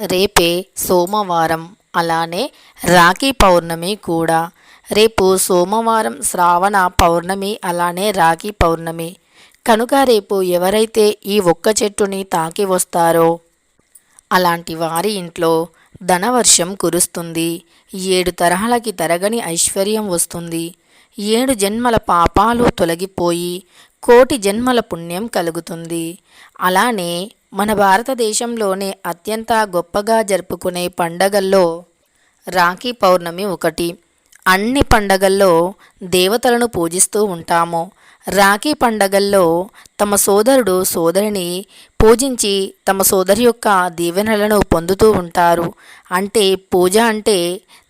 రేపే సోమవారం అలానే రాఖీ పౌర్ణమి కూడా. రేపు సోమవారం శ్రావణ పౌర్ణమి అలానే రాఖీ పౌర్ణమి. కనుక రేపు ఎవరైతే ఈ ఒక్క చెట్టుని తాకి వస్తారో అలాంటి వారి ఇంట్లో ధనవర్షం కురుస్తుంది. ఏడు తరహాలకి తరగని ఐశ్వర్యం వస్తుంది. ఏడు జన్మల పాపాలు తొలగిపోయి కోటి జన్మల పుణ్యం కలుగుతుంది. అలానే మన భారతదేశంలోనే అత్యంత గొప్పగా జరుపుకునే పండగల్లో రాఖీ పౌర్ణమి ఒకటి. అన్ని పండగల్లో దేవతలను పూజిస్తూ ఉంటాము. రాఖీ పండగల్లో తమ సోదరుడు సోదరిని పూజించి తమ సోదరి యొక్క దీవెనలను పొందుతూ ఉంటారు. అంటే పూజ అంటే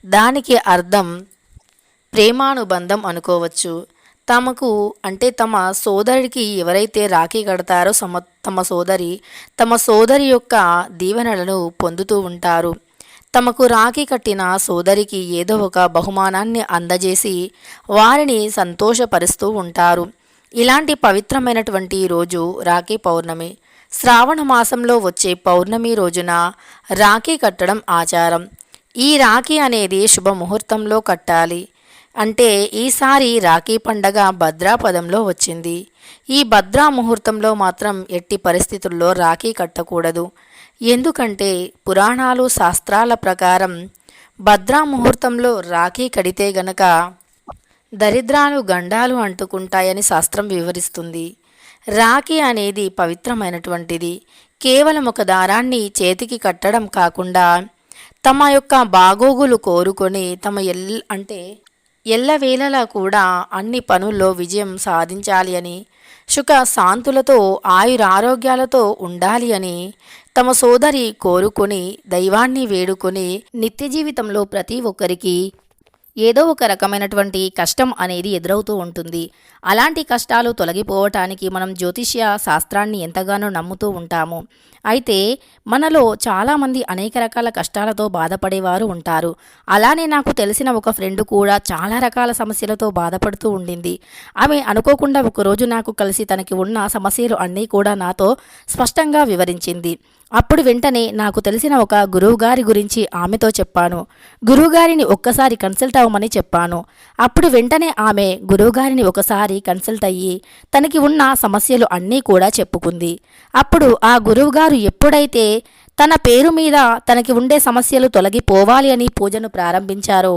దానికి అర్థం ప్రేమానుబంధం అనుకోవచ్చు. తమకు అంటే తమ సోదరుడికి ఎవరైతే రాఖీ కడతారో సమ తమ సోదరి తమ సోదరి యొక్క దీవెనలను పొందుతూ ఉంటారు. తమకు రాఖీ కట్టిన సోదరికి ఏదో ఒక బహుమానాన్ని అందజేసి వారిని సంతోషపరుస్తూ ఉంటారు. ఇలాంటి పవిత్రమైనటువంటి రోజు రాఖీ పౌర్ణమి. శ్రావణ మాసంలో వచ్చే పౌర్ణమి రోజున రాఖీ కట్టడం ఆచారం. ఈ రాఖీ అనేది శుభముహూర్తంలో కట్టాలి. అంటే ఈసారి రాఖీ పండగ భద్రాపదంలో వచ్చింది. ఈ భద్రా ముహూర్తంలో మాత్రం ఎట్టి పరిస్థితుల్లో రాఖీ కట్టకూడదు. ఎందుకంటే పురాణాలు శాస్త్రాల ప్రకారం భద్రా ముహూర్తంలో రాఖీ కడితే గనక దరిద్రాలు గండాలు అంటుకుంటాయని శాస్త్రం వివరిస్తుంది. రాఖీ అనేది పవిత్రమైనటువంటిది. కేవలం ఒక దారాన్ని చేతికి కట్టడం కాకుండా తమ యొక్క బాగోగులు కోరుకొని తమ ఎల్ అంటే ఎల్లవేళలా కూడా అన్ని పనుల్లో విజయం సాధించాలి అని సుఖ శాంతులతో ఆయురారోగ్యాలతో ఉండాలి అని తమ సోదరి కోరుకొని దైవాన్ని వేడుకొని నిత్య జీవితంలో ప్రతి ఒక్కరికి ఏదో ఒక రకమైనటువంటి కష్టం అనేది ఎదురవుతూ ఉంటుంది. అలాంటి కష్టాలు తొలగిపోవటానికి మనం జ్యోతిష్య శాస్త్రాన్ని ఎంతగానో నమ్ముతూ ఉంటాము. అయితే మనలో చాలామంది అనేక రకాల కష్టాలతో బాధపడేవారు ఉంటారు. అలానే నాకు తెలిసిన ఒక ఫ్రెండ్ కూడా చాలా రకాల సమస్యలతో బాధపడుతూ ఉండింది. ఆమె అనుకోకుండా ఒకరోజు నాకు కలిసి తనకి ఉన్న సమస్యలు అన్నీ కూడా నాతో స్పష్టంగా వివరించింది. అప్పుడు వెంటనే నాకు తెలిసిన ఒక గురువుగారి గురించి ఆమెతో చెప్పాను. గురువుగారిని ఒక్కసారి కన్సల్ట్ అవ్వమని చెప్పాను. అప్పుడు వెంటనే ఆమె గురువుగారిని ఒకసారి కన్సల్ట్ అయ్యి తనకి ఉన్న సమస్యలు అన్నీ కూడా చెప్పుకుంది. అప్పుడు ఆ గురువుగారు ఎప్పుడైతే తన పేరు మీద తనకి ఉండే సమస్యలు తొలగిపోవాలి అని పూజను ప్రారంభించారో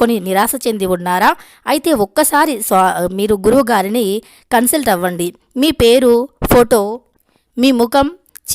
చెప్పించుకొని నిరాశ చెంది ఉన్నారా? అయితే ఒక్కసారి స్వా మీరు గురువు గారిని కన్సల్ట్ అవ్వండి. మీ పేరు ఫోటో మీ ముఖం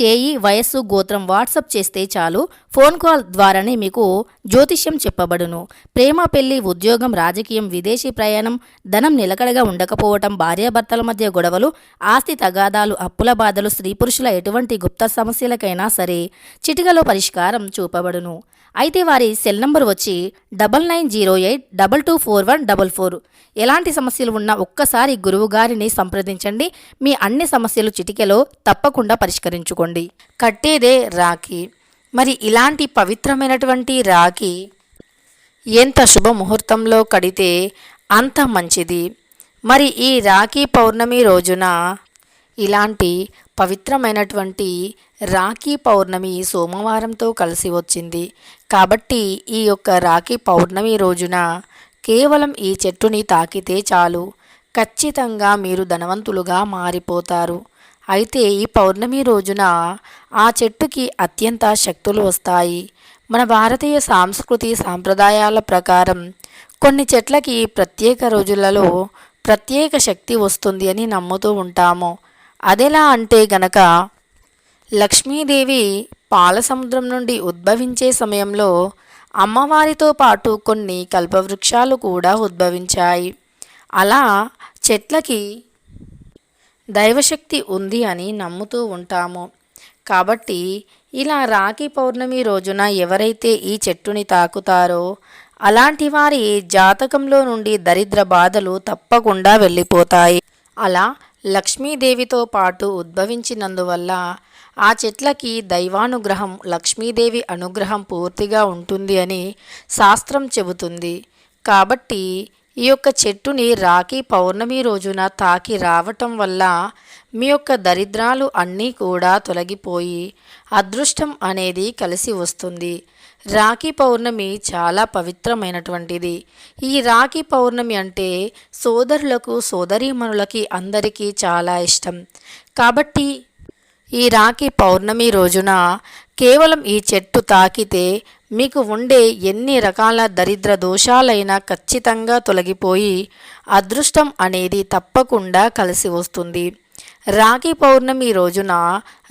చేయి వయస్సు గోత్రం వాట్సప్ చేస్తే చాలు. ఫోన్ కాల్ ద్వారానే మీకు జ్యోతిష్యం చెప్పబడును. ప్రేమ పెళ్ళి ఉద్యోగం రాజకీయం విదేశీ ప్రయాణం ధనం నిలకడగా ఉండకపోవటం భార్యాభర్తల మధ్య గొడవలు ఆస్తి తగాదాలు అప్పుల బాధలు స్త్రీ పురుషుల ఎటువంటి గుప్త సమస్యలకైనా సరే చిటికలో పరిష్కారం చూపబడును. అయితే వారి సెల్ నంబర్ వచ్చి double nine zero eight double two four one double four. ఎలాంటి సమస్యలు ఉన్నా ఒక్కసారి గురువు గారిని సంప్రదించండి. మీ అన్ని సమస్యలు చిటికెలో తప్పకుండా పరిష్కరించుకోండి. కట్టేదే రాఖీ. మరి ఇలాంటి పవిత్రమైనటువంటి రాఖీ ఎంత శుభముహూర్తంలో కడితే అంత మంచిది. మరి ఈ రాఖీ పౌర్ణమి రోజున ఇలాంటి పవిత్రమైనటువంటి రాఖీ పౌర్ణమి సోమవారంతో కలిసి వచ్చింది. కాబట్టి ఈ యొక్క రాఖీ పౌర్ణమి రోజున కేవలం ఈ చెట్టుని తాకితే చాలు. ఖచ్చితంగా మీరు ధనవంతులుగా మారిపోతారు. అయితే ఈ పౌర్ణమి రోజున ఆ చెట్టుకి అత్యంత శక్తులు వస్తాయి. మన భారతీయ సాంస్కృతి సాంప్రదాయాల ప్రకారం కొన్ని చెట్లకి ప్రత్యేక రోజులలో ప్రత్యేక శక్తి వస్తుంది అని నమ్ముతూ ఉంటాము. అదెలా అంటే గనక లక్ష్మీదేవి పాల సముద్రం నుండి ఉద్భవించే సమయంలో అమ్మవారితో పాటు కొన్ని కల్పవృక్షాలు కూడా ఉద్భవించాయి. అలా చెట్లకి దైవశక్తి ఉంది అని నమ్ముతూ ఉంటాము. కాబట్టి ఇలా రాఖీ పౌర్ణమి రోజున ఎవరైతే ఈ చెట్టుని తాకుతారో అలాంటి వారి జాతకంలో నుండి దరిద్ర బాధలు తప్పకుండా వెళ్ళిపోతాయి. అలా లక్ష్మీదేవితో పాటు ఉద్భవించినందువల్ల ఆ చెట్లకి దైవానుగ్రహం లక్ష్మీదేవి అనుగ్రహం పూర్తిగా ఉంటుంది అని శాస్త్రం చెబుతుంది. కాబట్టి ఈ యొక్క చెట్టుని రాఖీ పౌర్ణమి రోజున తాకి రావటం వల్ల మీ యొక్క దరిద్రాలు అన్నీ కూడా తొలగిపోయి అదృష్టం అనేది కలిసి వస్తుంది. రాఖీ పౌర్ణమి చాలా పవిత్రమైనటువంటిది. ఈ రాఖీ పౌర్ణమి అంటే సోదరులకు సోదరీమణులకి అందరికీ చాలా ఇష్టం. కాబట్టి ఈ రాఖీ పౌర్ణమి రోజున కేవలం ఈ చెట్టు తాకితే మీకు ఉండే ఎన్ని రకాల దరిద్ర దోషాలైనా ఖచ్చితంగా తొలగిపోయి అదృష్టం అనేది తప్పకుండా కలిసి వస్తుంది. రాఖీ పౌర్ణమి రోజున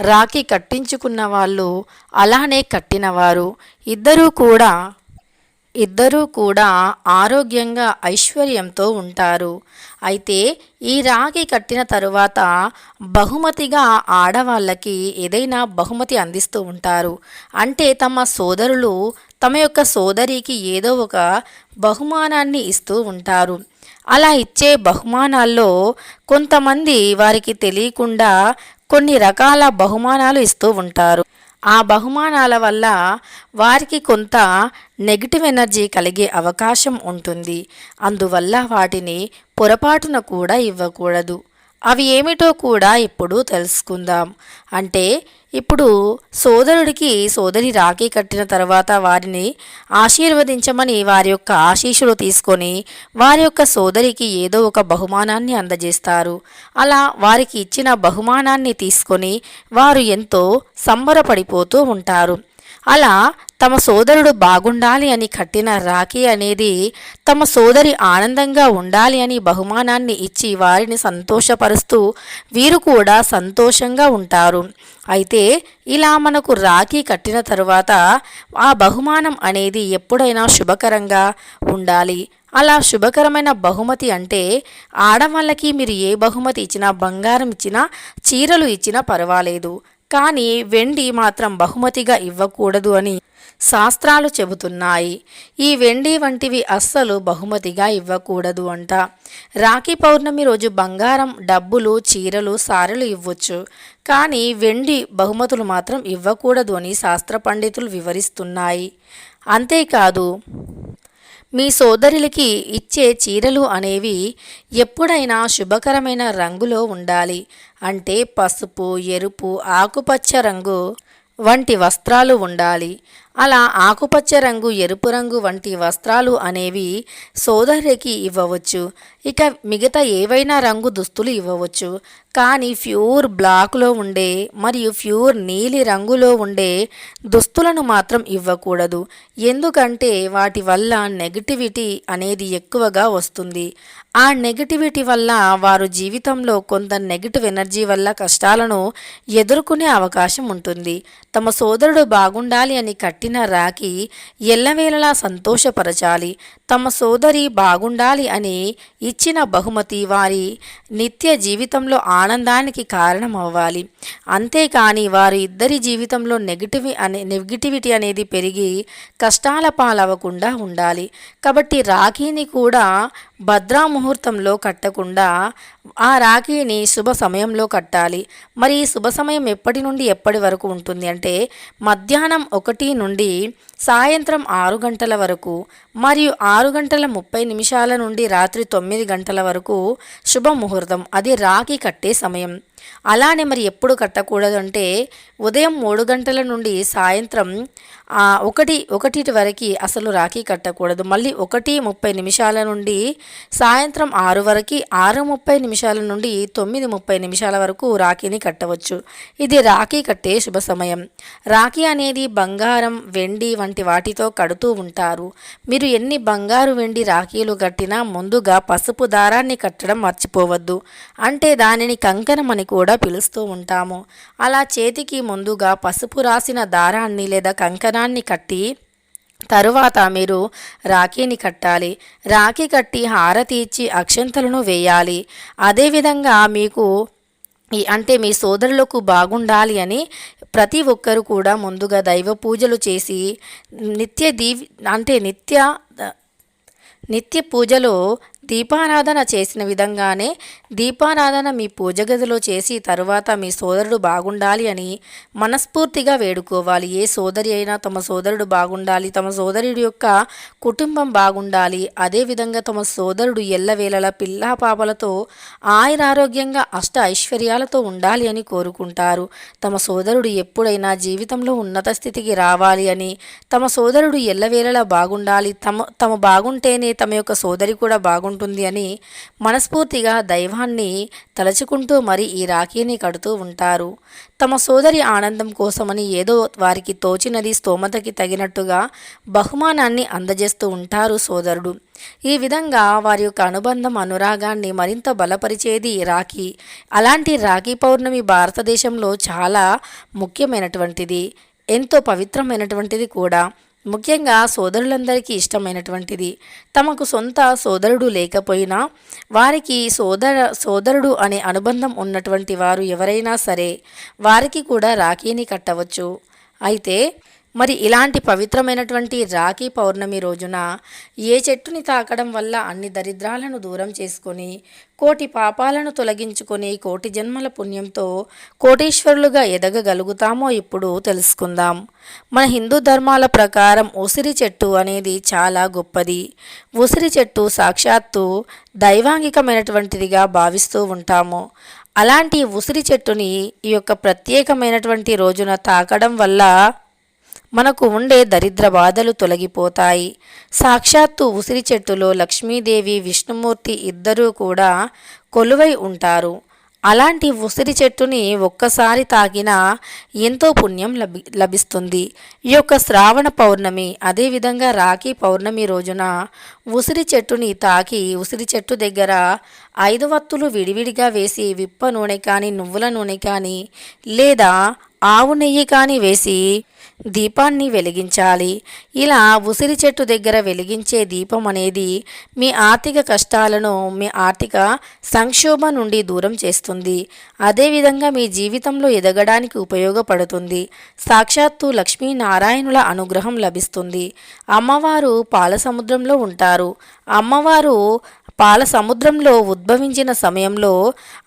రాఖీ కట్టించుకున్న వాళ్ళు అలానే కట్టినవారు. ఇద్దరూ కూడా ఇద్దరూ కూడా ఆరోగ్యంగా ఐశ్వర్యంతో ఉంటారు. అయితే ఈ రాఖీ కట్టిన తరువాత బహుమతిగా ఆడవాళ్ళకి ఏదైనా బహుమతి అందిస్తూ ఉంటారు. అంటే తమ సోదరులు తమ యొక్క సోదరికి ఏదో ఒక బహుమానాన్ని ఇస్తూ ఉంటారు. అలా ఇచ్చే బహుమానాల్లో కొంతమంది వారికి తెలియకుండా కొన్ని రకాల బహుమానాలు ఇస్తూ ఉంటారు. ఆ బహుమానాల వల్ల వారికి కొంత నెగిటివ్ ఎనర్జీ కలిగే అవకాశం ఉంటుంది. అందువల్ల వాటిని పొరపాటున కూడా ఇవ్వకూడదు. అవి ఏమిటో కూడా ఇప్పుడు తెలుసుకుందాం. అంటే ఇప్పుడు సోదరుడికి సోదరి రాఖీ కట్టిన తర్వాత వారిని ఆశీర్వదించమని వారి యొక్క ఆశీస్సులు తీసుకొని వారి యొక్క సోదరికి ఏదో ఒక బహుమానాన్ని అందజేస్తారు. అలా వారికి ఇచ్చిన బహుమానాన్ని తీసుకొని వారు ఎంతో సంబరపడిపోతూ ఉంటారు. అలా తమ సోదరుడు బాగుండాలి అని కట్టిన రాఖీ అనేది తమ సోదరి ఆనందంగా ఉండాలి అని బహుమానాన్ని ఇచ్చి వారిని సంతోషపరుస్తూ వీరు కూడా సంతోషంగా ఉంటారు. అయితే ఇలా మనకు రాఖీ కట్టిన తరువాత ఆ బహుమానం అనేది ఎప్పుడైనా శుభకరంగా ఉండాలి. అలా శుభకరమైన బహుమతి అంటే ఆడవాళ్ళకి మీరు ఏ బహుమతి ఇచ్చినా బంగారం ఇచ్చినా చీరలు ఇచ్చినా పర్వాలేదు. కానీ వెండి మాత్రం బహుమతిగా ఇవ్వకూడదు అని శాస్త్రాలు చెబుతున్నాయి. ఈ వెండి వంటివి అస్సలు బహుమతిగా ఇవ్వకూడదు అంట. రాఖీ పౌర్ణమి రోజు బంగారం డబ్బులు చీరలు సారెలు ఇవ్వచ్చు. కానీ వెండి బహుమతులు మాత్రం ఇవ్వకూడదు అని శాస్త్ర పండితులు వివరిస్తున్నాయి. అంతేకాదు మీ సోదరులకి ఇచ్చే చీరలు అనేవి ఎప్పుడైనా శుభకరమైన రంగులో ఉండాలి. అంటే పసుపు ఎరుపు ఆకుపచ్చ రంగు వంటి వస్త్రాలు ఉండాలి. అలా ఆకుపచ్చ రంగు ఎరుపు రంగు వంటి వస్త్రాలు అనేవి సోదరికి ఇవ్వవచ్చు. ఇక మిగతా ఏవైనా రంగు దుస్తులు ఇవ్వవచ్చు. కానీ ప్యూర్ బ్లాక్లో ఉండే మరియు ప్యూర్ నీలి రంగులో ఉండే దుస్తులను మాత్రం ఇవ్వకూడదు. ఎందుకంటే వాటి వల్ల నెగటివిటీ అనేది ఎక్కువగా వస్తుంది. ఆ నెగటివిటీ వల్ల వారు జీవితంలో కొంత నెగిటివ్ ఎనర్జీ వల్ల కష్టాలను ఎదుర్కొనే అవకాశం ఉంటుంది. తమ సోదరుడు బాగుండాలి అని కట్టిన రాఖీ ఎల్లవేళలా సంతోషపరచాలి. తమ సోదరి బాగుండాలి అని ఇచ్చిన బహుమతి వారి నిత్య జీవితంలో ఆనందానికి కారణమవ్వాలి. అంతేకాని వారి ఇద్దరి జీవితంలో నెగిటివ్ అనే నెగిటివిటీ అనేది పెరిగి కష్టాల పాలవ్వకుండా ఉండాలి. కాబట్టి రాఖీని కూడా భద్రా ముహూర్తంలో కట్టకుండా ఆ రాఖీని శుభ సమయంలో కట్టాలి. మరి ఈ శుభ సమయం ఎప్పటి నుండి ఎప్పటి వరకు ఉంటుంది? అంటే మధ్యాహ్నం ఒకటి నుండి సాయంత్రం ఆరు గంటల వరకు మరియు ఆరు గంటల ముప్పై నిమిషాల నుండి రాత్రి తొమ్మిది గంటల వరకు శుభముహూర్తం అది రాఖీ కట్టే సమయం. అలానే మరి ఎప్పుడు కట్టకూడదు అంటే ఉదయం మూడు గంటల నుండి సాయంత్రం ఒకటి ఒకటి వరకు అసలు రాఖీ కట్టకూడదు. మళ్ళీ ఒకటి ముప్పై నిమిషాల నుండి సాయంత్రం ఆరు వరకు ఆరు ముప్పై నిమిషాల నిమిషాల నుండి తొమ్మిది ముప్పై నిమిషాల వరకు రాఖీని కట్టవచ్చు. ఇది రాఖీ కట్టే శుభ సమయం. రాఖీ అనేది బంగారం వెండి వంటి వాటితో కడుతూ ఉంటారు. మీరు ఎన్ని బంగారు వెండి రాఖీలు కట్టినా ముందుగా పసుపు దారాన్ని కట్టడం మర్చిపోవద్దు. అంటే దానిని కంకణం అని కూడా పిలుస్తూ ఉంటాము. అలా చేతికి ముందుగా పసుపు రాసిన దారాన్ని లేదా కంకణాన్ని కట్టి తరువాత మీరు రాఖీని కట్టాలి. రాఖీ కట్టి హారతి ఇచ్చి అక్షంతలను వేయాలి. అదేవిధంగా మీకు అంటే మీ సోదరులకు బాగుండాలి అని ప్రతి ఒక్కరు కూడా ముందుగా దైవ పూజలు చేసి నిత్య దీవి అంటే నిత్య నిత్య పూజలో దీపారాధన చేసిన విధంగానే దీపారాధన మీ పూజ గదిలో చేసి తరువాత మీ సోదరుడు బాగుండాలి అని మనస్ఫూర్తిగా వేడుకోవాలి. ఏ సోదరి అయినా తమ సోదరుడు బాగుండాలి తమ సోదరుడి యొక్క కుటుంబం బాగుండాలి. అదేవిధంగా తమ సోదరుడు ఎల్లవేళల పిల్లా పాపలతో ఆయురారోగ్యంగా అష్ట ఐశ్వర్యాలతో ఉండాలి అని కోరుకుంటారు. తమ సోదరుడు ఎప్పుడైనా జీవితంలో ఉన్నత స్థితికి రావాలి అని తమ సోదరుడు ఎల్లవేళలా బాగుండాలి తమ తమ బాగుంటేనే తమ యొక్క సోదరి కూడా ఉంటుంది అని మనస్ఫూర్తిగా దైవాన్ని తలుచుకుంటూ మరి ఈ రాఖీని కడుతూ ఉంటారు. తమ సోదరి ఆనందం కోసమని ఏదో వారికి తోచినది స్తోమతకి తగినట్టుగా బహుమానాన్ని అందజేస్తూ ఉంటారు సోదరుడు. ఈ విధంగా వారి యొక్క అనుబంధం అనురాగాన్ని మరింత బలపరిచేది రాఖీ. అలాంటి రాఖీ పౌర్ణమి భారతదేశంలో చాలా ముఖ్యమైనటువంటిది ఎంతో పవిత్రమైనటువంటిది కూడా. ముఖ్యంగా సోదరులందరికీ ఇష్టమైనటువంటిది. తమకు సొంత సోదరుడు లేకపోయినా వారికి సోదర సోదరుడు అనే అనుబంధం ఉన్నటువంటి వారు ఎవరైనా సరే వారికి కూడా రాఖీని కట్టవచ్చు. అయితే మరి ఇలాంటి పవిత్రమైనటువంటి రాఖీ పౌర్ణమి రోజున ఏ చెట్టుని తాకడం వల్ల అన్ని దరిద్రాలను దూరం చేసుకొని కోటి పాపాలను తొలగించుకొని కోటి జన్మల పుణ్యంతో కోటీశ్వరులుగా ఎదగగలుగుతామో ఇప్పుడు తెలుసుకుందాం. మన హిందూ ధర్మాల ప్రకారం ఉసిరి చెట్టు అనేది చాలా గొప్పది. ఉసిరి చెట్టు సాక్షాత్తు దైవాంగికమైనటువంటిదిగా భావిస్తూ ఉంటాము. అలాంటి ఉసిరి చెట్టుని ఈ యొక్క ప్రత్యేకమైనటువంటి రోజున తాకడం వల్ల మనకు ఉండే దరిద్ర బాధలు తొలగిపోతాయి. సాక్షాత్తు ఉసిరి చెట్టులో లక్ష్మీదేవి విష్ణుమూర్తి ఇద్దరూ కూడా కొలువై ఉంటారు. అలాంటి ఉసిరి చెట్టుని ఒక్కసారి తాకినా ఎంతో పుణ్యం లభి లభిస్తుంది. ఈ యొక్క శ్రావణ పౌర్ణమి అదేవిధంగా రాఖీ పౌర్ణమి రోజున ఉసిరి చెట్టుని తాకి ఉసిరి చెట్టు దగ్గర ఐదు వత్తులు విడివిడిగా వేసి విప్ప నూనె కానీ నువ్వుల నూనె కానీ లేదా ఆవు నెయ్యి కానీ వేసి దీపాన్ని వెలిగించాలి. ఇలా ఉసిరి చెట్టు దగ్గర వెలిగించే దీపం అనేది మీ ఆర్థిక కష్టాలను మీ ఆర్థిక సంక్షోభం నుండి దూరం చేస్తుంది. అదేవిధంగా మీ జీవితంలో ఎదగడానికి ఉపయోగపడుతుంది. సాక్షాత్తు లక్ష్మీనారాయణుల అనుగ్రహం లభిస్తుంది. అమ్మవారు పాల సముద్రంలో ఉంటారు. అమ్మవారు పాల సముద్రంలో ఉద్భవించిన సమయంలో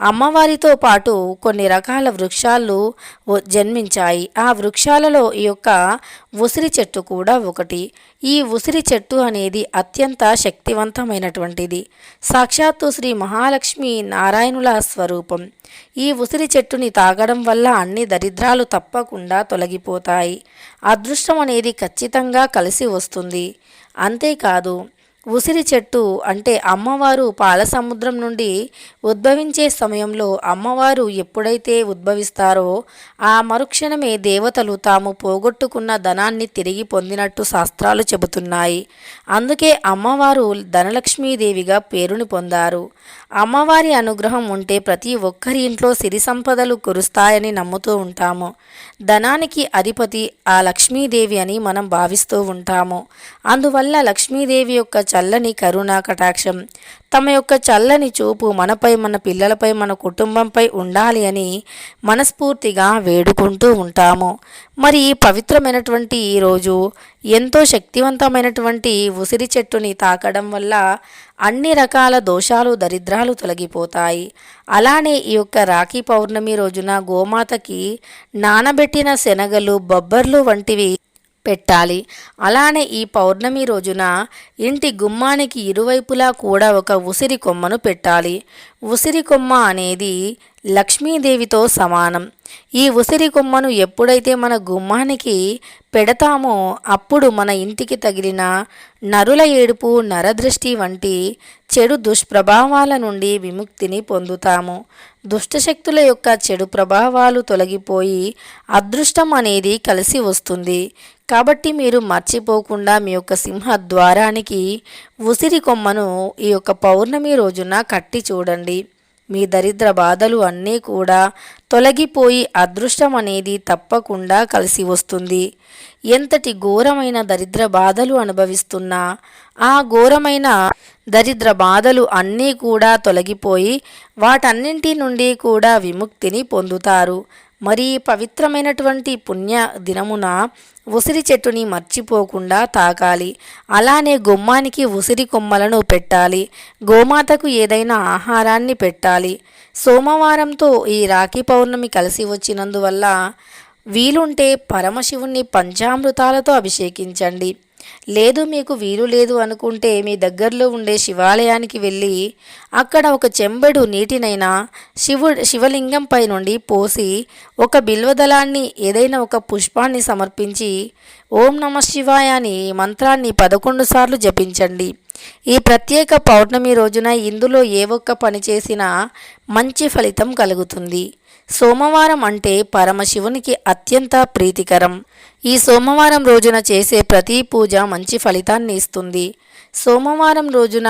అమ్మవారితో పాటు కొన్ని రకాల వృక్షాలు జన్మించాయి. ఆ వృక్షాలలో ఈ యొక్క ఉసిరి చెట్టు కూడా ఒకటి. ఈ ఉసిరి చెట్టు అనేది అత్యంత శక్తివంతమైనటువంటిది. సాక్షాత్తు శ్రీ మహాలక్ష్మి నారాయణుల స్వరూపం. ఈ ఉసిరి చెట్టుని తాగడం వల్ల అన్ని దరిద్రాలు తప్పకుండా తొలగిపోతాయి. అదృష్టం అనేది ఖచ్చితంగా కలిసి వస్తుంది. అంతేకాదు ఉసిరి చెట్టు అంటే అమ్మవారు పాలసముద్రం నుండి ఉద్భవించే సమయంలో అమ్మవారు ఎప్పుడైతే ఉద్భవిస్తారో ఆ మరుక్షణమే దేవతలు తాము పోగొట్టుకున్న ధనాన్ని తిరిగి పొందినట్టు శాస్త్రాలు చెబుతున్నాయి. అందుకే అమ్మవారు ధనలక్ష్మీదేవిగా పేరుని పొందారు. అమ్మవారి అనుగ్రహం ఉంటే ప్రతి ఒక్కరి ఇంట్లో సిరి సంపదలు కురుస్తాయని నమ్ముతూ ఉంటాము. ధనానికి అధిపతి ఆ లక్ష్మీదేవి అని మనం భావిస్తూ ఉంటాము. అందువల్ల లక్ష్మీదేవి యొక్క చల్లని కరుణా కటాక్షం. తమ యొక్క చల్లని చూపు మనపై మన పిల్లలపై మన కుటుంబంపై ఉండాలి అని మనస్ఫూర్తిగా వేడుకుంటూ ఉంటాము. మరి పవిత్రమైనటువంటి ఈ రోజు ఎంతో శక్తివంతమైనటువంటి ఉసిరి చెట్టుని తాకడం వల్ల అన్ని రకాల దోషాలు దరిద్రాలు తొలగిపోతాయి. అలానే ఈ యొక్క రాఖీ పౌర్ణమి రోజున గోమాతకి నానబెట్టిన శనగలు బొబ్బర్లు వంటివి పెట్టాలి. అలానే ఈ పౌర్ణమి రోజున ఇంటి గుమ్మానికి ఇరువైపులా కూడా ఒక ఉసిరి కొమ్మను పెట్టాలి. ఉసిరి కొమ్మ అనేది లక్ష్మీదేవితో సమానం. ఈ ఉసిరి కొమ్మను ఎప్పుడైతే మన గుమ్మానికి పెడతామో అప్పుడు మన ఇంటికి తగిలిన నరుల ఏడుపు నరదృష్టి వంటి చెడు దుష్ప్రభావాల నుండి విముక్తిని పొందుతాము. దుష్టశక్తుల యొక్క చెడు ప్రభావాలు తొలగిపోయి అదృష్టం అనేది కలిసి వస్తుంది. కాబట్టి మీరు మర్చిపోకుండా మీ యొక్క సింహ ద్వారానికి ఉసిరి కొమ్మను ఈ యొక్క పౌర్ణమి రోజున కట్టి చూడండి. మీ దరిద్ర బాధలు అన్నీ కూడా తొలగిపోయి అదృష్టం అనేది తప్పకుండా కలిసి వస్తుంది. ఎంతటి ఘోరమైన దరిద్ర బాధలు అనుభవిస్తున్నా ఆ ఘోరమైన దరిద్ర బాధలు అన్నీ కూడా తొలగిపోయి వాటన్నింటి నుండి కూడా విముక్తిని పొందుతారు. మరి పవిత్రమైనటువంటి పుణ్య దినమున ఉసిరి చెట్టుని మర్చిపోకుండా తాకాలి అలానే గుమ్మానికి ఉసిరి కొమ్మలను పెట్టాలి. గోమాతకు ఏదైనా ఆహారాన్ని పెట్టాలి. సోమవారంతో ఈ రాఖీ పౌర్ణమి కలిసి వచ్చినందువల్ల వీలుంటే పరమశివుణ్ణి పంచామృతాలతో అభిషేకించండి. లేదు మీకు వీలు లేదు అనుకుంటే మీ దగ్గరలో ఉండే శివాలయానికి వెళ్ళి అక్కడ ఒక చెంబెడు నీటినైనా శివు శివలింగంపై నుండి పోసి ఒక బిల్వదళాన్ని ఏదైనా ఒక పుష్పాన్ని సమర్పించి ఓం నమ శివాయ అని మంత్రాన్ని పదకొండు సార్లు జపించండి. ఈ ప్రత్యేక పౌర్ణమి రోజున ఇందులో ఏ ఒక్క పని చేసినా మంచి ఫలితం కలుగుతుంది. సోమవారం అంటే పరమశివునికి అత్యంత ప్రీతికరం. ఈ సోమవారం రోజున చేసే ప్రతి పూజ మంచి ఫలితాన్ని ఇస్తుంది. సోమవారం రోజున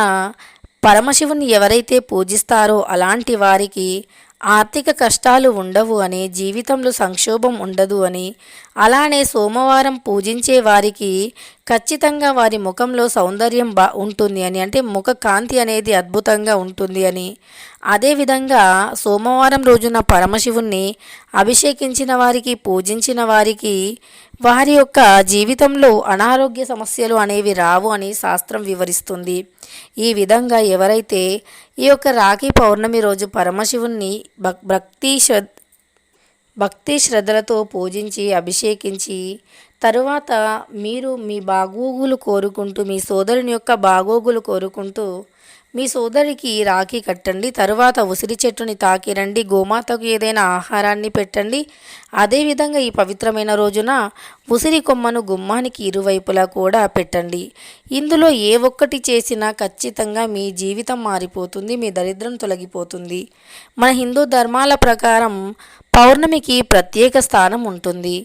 పరమశివుని ఎవరైతే పూజిస్తారో అలాంటి వారికి ఆర్థిక కష్టాలు ఉండవు అని జీవితంలో సంక్షోభం ఉండదు అని అలానే సోమవారం పూజించే వారికి ఖచ్చితంగా వారి ముఖంలో సౌందర్యం బా ఉంటుంది అని అంటే ముఖ కాంతి అనేది అద్భుతంగా ఉంటుంది అని అదేవిధంగా సోమవారం రోజున పరమశివుణ్ణి అభిషేకించిన వారికి పూజించిన వారికి వారి యొక్క జీవితంలో అనారోగ్య సమస్యలు అనేవి రావు అని శాస్త్రం వివరిస్తుంది. ఈ విధంగా ఎవరైతే ఈ యొక్క రాఖీ పౌర్ణమి రోజు పరమశివుణ్ణి భక్ భక్తి శ్రద్ధ భక్తి శ్రద్ధలతో పూజించి అభిషేకించి తరువాత మీరు మీ బాగోగులు కోరుకుంటూ మీ సోదరుని యొక్క బాగోగులు కోరుకుంటూ మీ సోదరికి రాఖీ కట్టండి తరువాత ఉసిరి చెట్టుని తాకి రండి గోమాతకు ఏదైనా ఆహారాన్ని పెట్టండి. అదేవిధంగా ఈ పవిత్రమైన రోజున ఉసిరి కొమ్మను గుమ్మానికి ఇరువైపులా కూడా పెట్టండి. ఇందులో ఏ ఒక్కటి చేసినా ఖచ్చితంగా మీ జీవితం మారిపోతుంది మీ దరిద్రం తొలగిపోతుంది. మన హిందూ ధర్మాల ప్రకారం పౌర్ణమికి ప్రత్యేక స్థానం ఉంటుంది.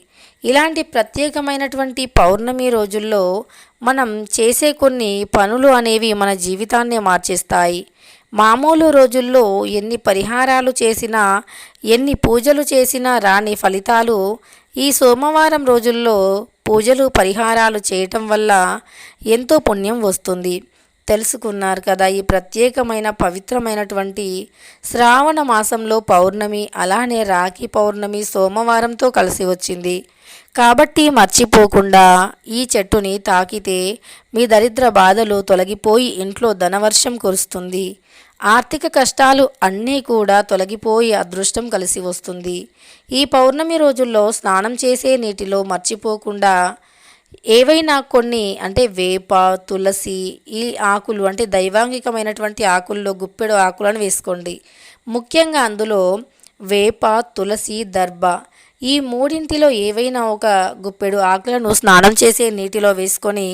ఇలాంటి ప్రత్యేకమైనటువంటి పౌర్ణమి రోజుల్లో మనం చేసే కొన్ని పనులు అనేవి మన జీవితాన్ని మార్చేస్తాయి. మామూలు రోజుల్లో ఎన్ని పరిహారాలు చేసినా ఎన్ని పూజలు చేసినా రాని ఫలితాలు ఈ సోమవారం రోజుల్లో పూజలు పరిహారాలు చేయటం వల్ల ఎంతో పుణ్యం వస్తుంది. తెలుసుకున్నారు కదా ఈ ప్రత్యేకమైన పవిత్రమైనటువంటి శ్రావణ మాసంలో పౌర్ణమి అలానే రాఖీ పౌర్ణమి సోమవారంతో కలిసి వచ్చింది. కాబట్టి మర్చిపోకుండా ఈ చెట్టుని తాకితే మీ దరిద్ర బాధలు తొలగిపోయి ఇంట్లో ధనవర్షం కురుస్తుంది. ఆర్థిక కష్టాలు అన్నీ కూడా తొలగిపోయి అదృష్టం కలిసి వస్తుంది. ఈ పౌర్ణమి రోజుల్లో స్నానం చేసే నీటిలో మర్చిపోకుండా ఏవైనా కొన్ని అంటే వేప తులసి ఈ ఆకులు అంటే దైవాంగికమైనటువంటి ఆకుల్లో గుప్పెడు ఆకులను వేసుకోండి. ముఖ్యంగా అందులో వేప తులసి దర్భ ఈ మూడింటిలో ఏవైనా ఒక గుప్పెడు ఆకులను స్నానం చేసే నీటిలో వేసుకొని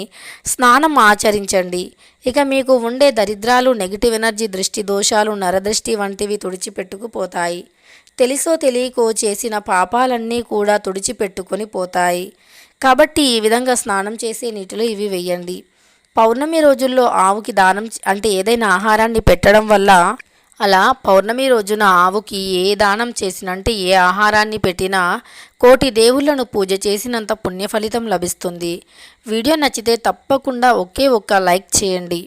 స్నానం ఆచరించండి. ఇక మీకు ఉండే దరిద్రాలు నెగిటివ్ ఎనర్జీ దృష్టి దోషాలు నరదృష్టి వంటివి తుడిచిపెట్టుకుపోతాయి. తెలుసో తెలియకో చేసిన పాపాలన్నీ కూడా తుడిచిపెట్టుకొని పోతాయి. కాబట్టి ఈ విధంగా స్నానం చేసే నీటిలో ఇవి వేయండి. పౌర్ణమి రోజుల్లో ఆవుకి దానం అంటే ఏదైనా ఆహారాన్ని పెట్టడం వల్ల అలా పౌర్ణమి రోజున ఆవుకి ఏ దానం చేసినా అంటే ఏ ఆహారాన్ని పెట్టినా కోటి దేవుళ్ళను పూజ చేసినంత పుణ్య ఫలితం లభిస్తుంది. వీడియో నచ్చితే తప్పకుండా ఒకే ఒక్క లైక్ చేయండి.